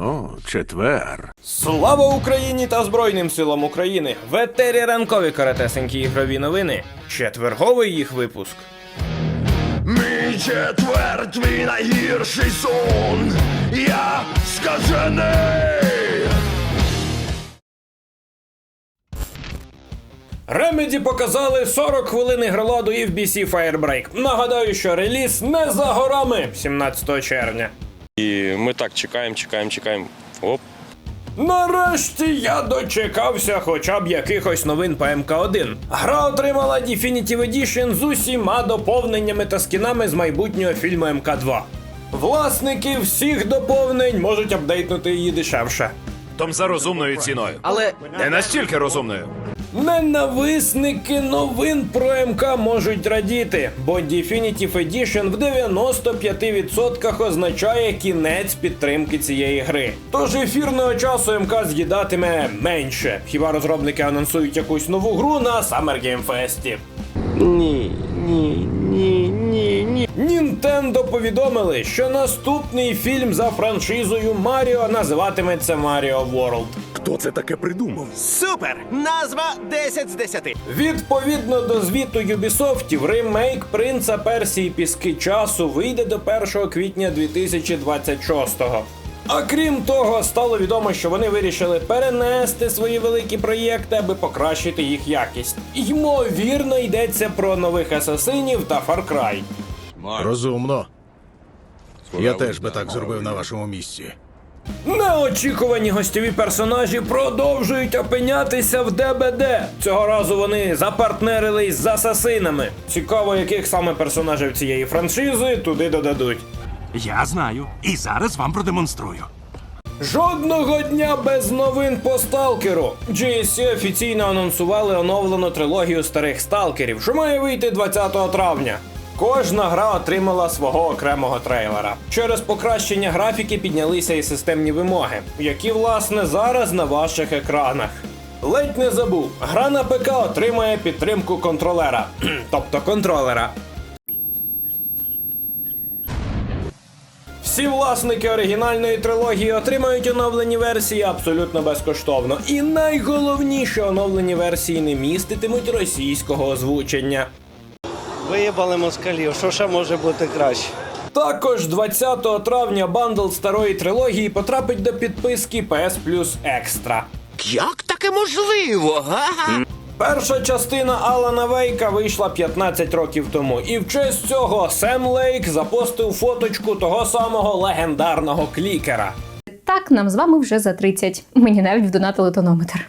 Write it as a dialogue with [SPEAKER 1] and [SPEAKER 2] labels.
[SPEAKER 1] О, четвер.
[SPEAKER 2] Слава Україні та Збройним силам України! В етері ранкові каратесенькі ігрові новини. Четверговий їх випуск.
[SPEAKER 3] Мій четвер, твій найгірший сон. Я скажений.
[SPEAKER 2] Ремеді показали 40 хвилин ігроладу і в BC Firebreak. Нагадаю, що реліз не за горами 17 червня.
[SPEAKER 4] І ми так чекаємо, чекаємо, чекаємо. Оп.
[SPEAKER 2] Нарешті я дочекався хоча б якихось новин по МК1. Гра отримала Definitive Edition з усіма доповненнями та скінами з майбутнього фільму МК2. Власники всіх доповнень можуть апдейтнути її дешевше.
[SPEAKER 5] Том за розумною ціною.
[SPEAKER 6] Але
[SPEAKER 5] Не настільки розумною.
[SPEAKER 2] Ненависники новин про МК можуть радіти, бо Definitive Edition в 95% означає кінець підтримки цієї гри. Тож ефірного часу МК з'їдатиме менше. Хіба розробники анонсують якусь нову гру на Summer Game Fest?
[SPEAKER 4] Ні, ні, ні, ні, ні.
[SPEAKER 2] Нінтендо повідомили, що наступний фільм за франшизою Маріо називатиметься Mario World.
[SPEAKER 3] Хто це таке придумав?
[SPEAKER 6] супер! Назва 10 з 10.
[SPEAKER 2] Відповідно до звіту Ubisoft, ремейк принца Персії Піски часу вийде до 1 квітня 2026-го. А крім того, стало відомо, що вони вирішили перенести свої великі проєкти, аби покращити їх якість. Ймовірно, йдеться про нових асасинів та Far Cry.
[SPEAKER 7] Розумно. Я теж би так зробив на вашому місці.
[SPEAKER 2] Неочікувані гостьові персонажі продовжують опинятися в ДБД. Цього разу вони запартнерились з асасинами. Цікаво, яких саме персонажів цієї франшизи туди додадуть.
[SPEAKER 8] Я знаю, і зараз вам продемонструю.
[SPEAKER 2] Жодного дня без новин по сталкеру. GSC офіційно анонсували оновлену трилогію старих сталкерів, що має вийти 20 травня. Кожна гра отримала свого окремого трейлера. Через покращення графіки піднялися і системні вимоги, які власне зараз на ваших екранах. Ледь не забув, гра на ПК отримає підтримку контролера, тобто контролера. Всі власники оригінальної трилогії отримають оновлені версії абсолютно безкоштовно. І найголовніше оновлені версії не міститимуть російського озвучення.
[SPEAKER 9] Виїбали москалів, що ще може бути краще?
[SPEAKER 2] Також 20 травня бандл старої трилогії потрапить до підписки PS Plus Extra.
[SPEAKER 6] Як таке можливо, га?
[SPEAKER 2] Перша частина Алана Вейка вийшла 15 років тому, і в честь цього Сем Лейк запостив фоточку того самого легендарного клікера.
[SPEAKER 10] Так, нам з вами вже за 30. Мені навіть вдонатили тонометр.